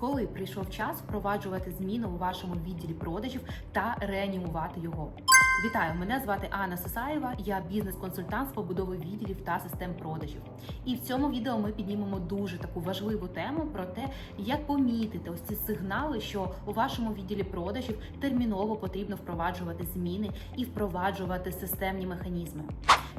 коли прийшов час впроваджувати зміни у вашому відділі продажів та реанімувати його. Вітаю! Мене звати Анна Сисаєва. Я бізнес-консультант з побудови відділів та систем продажів. І в цьому відео ми піднімемо дуже таку важливу тему про те, як помітити ось ці сигнали, що у вашому відділі продажів терміново потрібно впроваджувати зміни і впроваджувати системні механізми.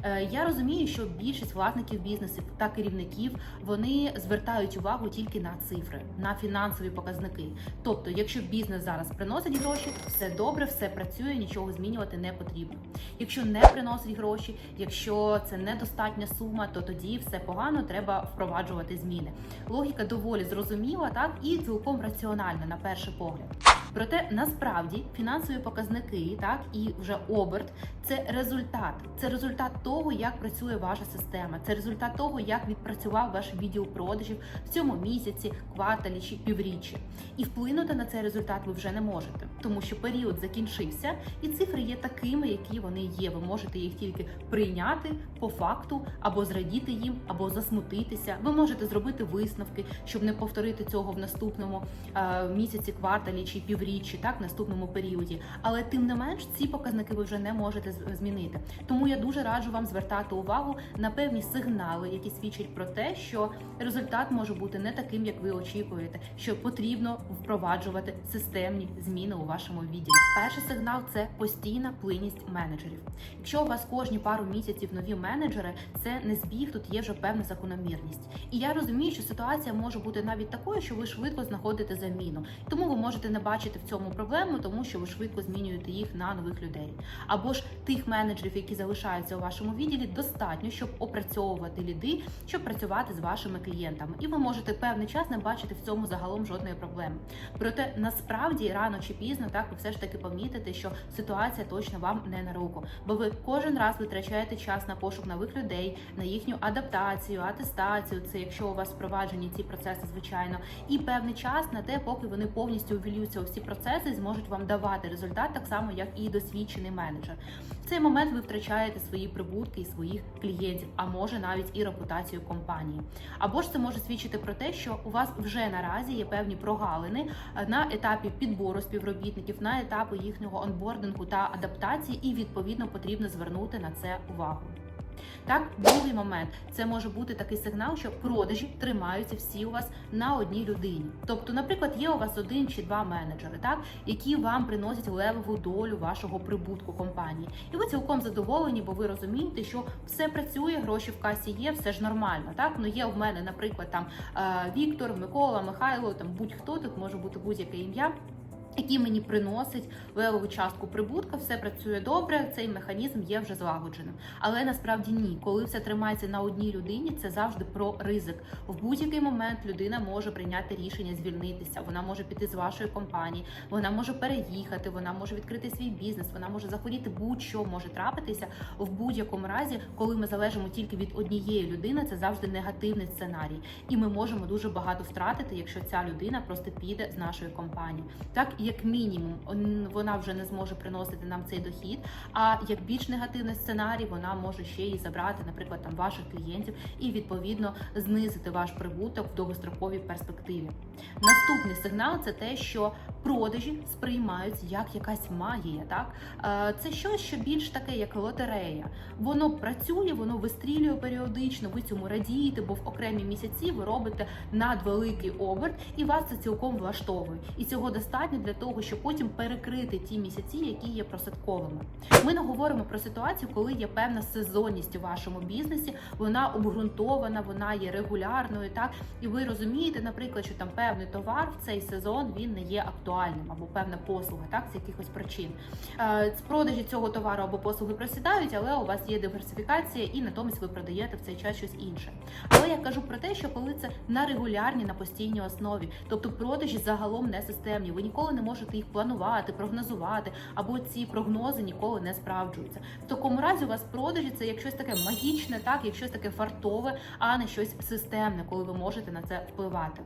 Е, Я розумію, що більшість власників бізнесів та керівників вони звертають увагу тільки на цифри, на фінансові показники. Тобто, якщо бізнес зараз приносить гроші, все добре, все працює, нічого змінювати не потрібно. Якщо не приносить гроші, якщо це недостатня сума, то тоді все погано, треба впроваджувати зміни. Логіка доволі зрозуміла, так і цілком раціональна на перший погляд. Проте насправді фінансові показники, так і вже оберт це результат. Це результат того, як працює ваша система. Це результат того, як відпрацював ваш відділ продажів в цьому місяці, кварталі чи півріччі. І вплинути на цей результат ви вже не можете, тому що період закінчився, і цифри є такими, які вони є. Ви можете їх тільки прийняти по факту, або зрадіти їм, або засмутитися. Ви можете зробити висновки, щоб не повторити цього в наступному е, місяці, кварталі чи півріччі, так в наступному періоді. Але тим не менш ці показники ви вже не можете змінити. Тому я дуже раджу вам звертати увагу на певні сигнали, які свідчать про те, що результат може бути не таким, як ви очікуєте, що потрібно впроваджувати системні зміни у вашому відділі. Перший сигнал це постійна плинність менеджерів. Якщо у вас кожні пару місяців нові менеджери, це не збіг, тут є вже певна закономірність. І я розумію, що ситуація може бути навіть такою, що ви швидко знаходите заміну. Тому ви можете не бачити в цьому проблему, тому що ви швидко змінюєте їх на нових людей. Або ж тих менеджерів, які залишаються у вашому відділі, достатньо, щоб опрацьовувати ліди, щоб працювати з вашими клієнтами. І ви можете певний час не бачити в цьому загалом жодної проблеми. Проте насправді рано чи пізно так ви все ж таки помітите, що ситуація точно вам не на руку, бо ви кожен раз витрачаєте час на пошук нових людей, на їхню адаптацію, атестацію. Це якщо у вас впроваджені ці процеси, звичайно, і певний час на те, поки вони повністю увілюються у всі процеси, зможуть вам давати результат так само, як і досвідчений менеджер. В цей момент ви втрачаєте свої прибутки і своїх клієнтів, а може навіть і репутацію компанії. Або ж це може свідчити про те, що у вас вже наразі є певні прогалини е, на етапі підбору співробітників, на етапі їхнього онбордингу та адаптації, і відповідно потрібно звернути на це увагу. Так, другий момент це може бути такий сигнал, що продажі тримаються всі у вас на одній людині. Тобто, наприклад, є у вас один чи два менеджери, так які вам приносять левову долю вашого прибутку компанії, і ви цілком задоволені, бо ви розумієте, що все працює, гроші в касі є, все ж нормально. Так ну є в мене, наприклад, там е, Віктор, Микола, Михайло, там будь-хто тут може бути будь-яке ім'я. Який мені приносить левову частку прибутка, все працює добре, цей механізм є вже злагодженим. Але насправді ні, коли все тримається на одній людині, це завжди про ризик. В будь-який момент людина може прийняти рішення звільнитися. Вона може піти з вашої компанії, вона може переїхати, вона може відкрити свій бізнес, вона може захворіти. Будь-що може трапитися в будь-якому разі, коли ми залежимо тільки від однієї людини. Це завжди негативний сценарій, і ми можемо дуже багато втратити, якщо ця людина просто піде з нашої компанії. Так як мінімум, вона вже не зможе приносити нам цей дохід. А як більш негативний сценарій, вона може ще і забрати, наприклад, там ваших клієнтів і відповідно знизити ваш прибуток в довгостроковій перспективі. Наступний сигнал це те, що продажі сприймаються як якась магія. Так Е, це щось, що більш таке, як лотерея. Воно працює, воно вистрілює періодично. Ви цьому радієте, бо в окремі місяці ви робите надвеликий оберт, і вас це цілком влаштовує. І цього достатньо для того, щоб потім перекрити ті місяці, які є просадковими. Ми не говоримо про ситуацію, коли є певна сезонність у вашому бізнесі, вона обґрунтована, вона є регулярною, так і ви розумієте, наприклад, що там певний товар в цей сезон він не є актуальним або певна послуга, так з якихось причин. Е, З продажі цього товару або послуги просідають, але у вас є диверсифікація, і натомість ви продаєте в цей час щось інше. Але я кажу про те, що коли це на регулярній, на постійній основі, тобто продажі загалом не системні, ви ніколи не можете їх планувати, прогнозувати, або ці прогнози ніколи не справджуються. В такому разі у вас продажі це як щось таке магічне, так як щось таке фартове, а не щось системне, коли ви можете на це впливати.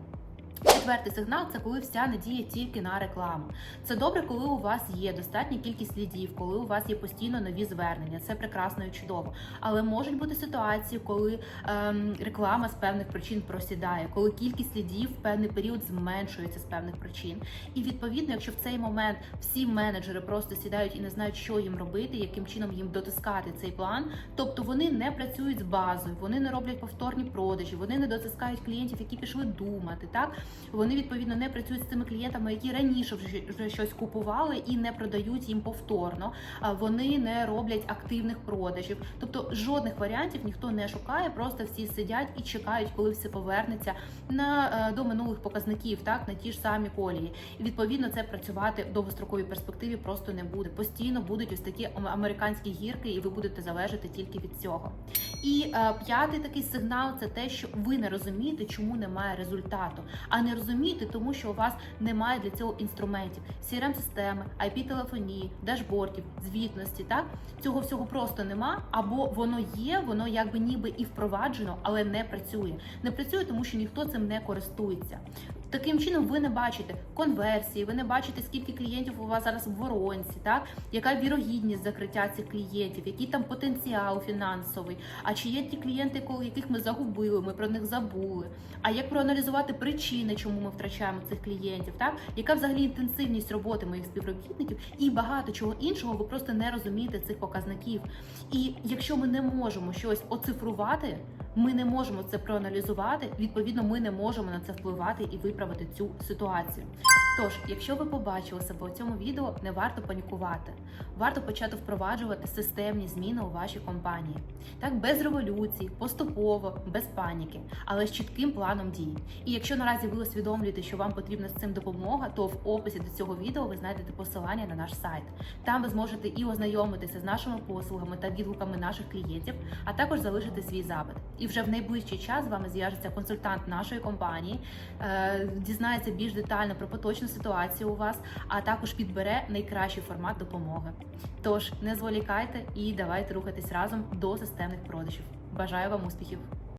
Четвертий сигнал це коли вся надія тільки на рекламу. Це добре, коли у вас є достатня кількість слідів, коли у вас є постійно нові звернення. Це прекрасно і чудово. Але можуть бути ситуації, коли ем, реклама з певних причин просідає, коли кількість слідів в певний період зменшується з певних причин. І відповідно, якщо в цей момент всі менеджери просто сідають і не знають, що їм робити, яким чином їм дотискати цей план, тобто вони не працюють з базою, вони не роблять повторні продажі, вони не дотискають клієнтів, які пішли думати. Так вони відповідно не працюють з тими клієнтами, які раніше вже, щось купували і не продають їм повторно. Вони не роблять активних продажів. Тобто жодних варіантів ніхто не шукає, просто всі сидять і чекають, коли все повернеться на е, до минулих показників, так на ті ж самі колії. І відповідно це працювати в довгостроковій перспективі просто не буде. Постійно будуть ось такі американські гірки, і ви будете залежати тільки від цього. І е, п'ятий такий сигнал це те, що ви не розумієте, чому немає результату, а не розумієте, тому що у вас немає для цього інструментів, crm системи IP-телефонії, дашбордів, звітності. Так цього всього просто нема, або воно є, воно якби ніби і впроваджено, але не працює. Не працює, тому що ніхто цим не користується. Таким чином, ви не бачите конверсії, ви не бачите, скільки клієнтів у вас зараз в воронці, так яка вірогідність закриття цих клієнтів, який там потенціал фінансовий. А чи є ті клієнти, коли яких ми загубили, ми про них забули? А як проаналізувати причини, чому ми втрачаємо цих клієнтів? Так яка взагалі інтенсивність роботи моїх співробітників і багато чого іншого, ви просто не розумієте цих показників. І якщо ми не можемо щось оцифрувати, ми не можемо це проаналізувати. Відповідно, ми не можемо на це впливати і виправити цю ситуацію. Тож, якщо ви побачили себе у цьому відео, не варто панікувати. Варто почати впроваджувати системні зміни у вашій компанії. Так, без революцій, поступово, без паніки, але з чітким планом дій. І якщо наразі ви усвідомлюєте, що вам потрібна з цим допомога, то в описі до цього відео ви знайдете посилання на наш сайт. Там ви зможете і ознайомитися з нашими послугами та відгуками наших клієнтів, а також залишити свій запит. І вже в найближчий час з вами зв'яжеться консультант нашої компанії, е, дізнається більш детально про поточну ситуацію у вас, а також підбере найкращий формат допомоги. Тож не зволікайте і давайте рухатись разом до системних продажів. Бажаю вам успіхів!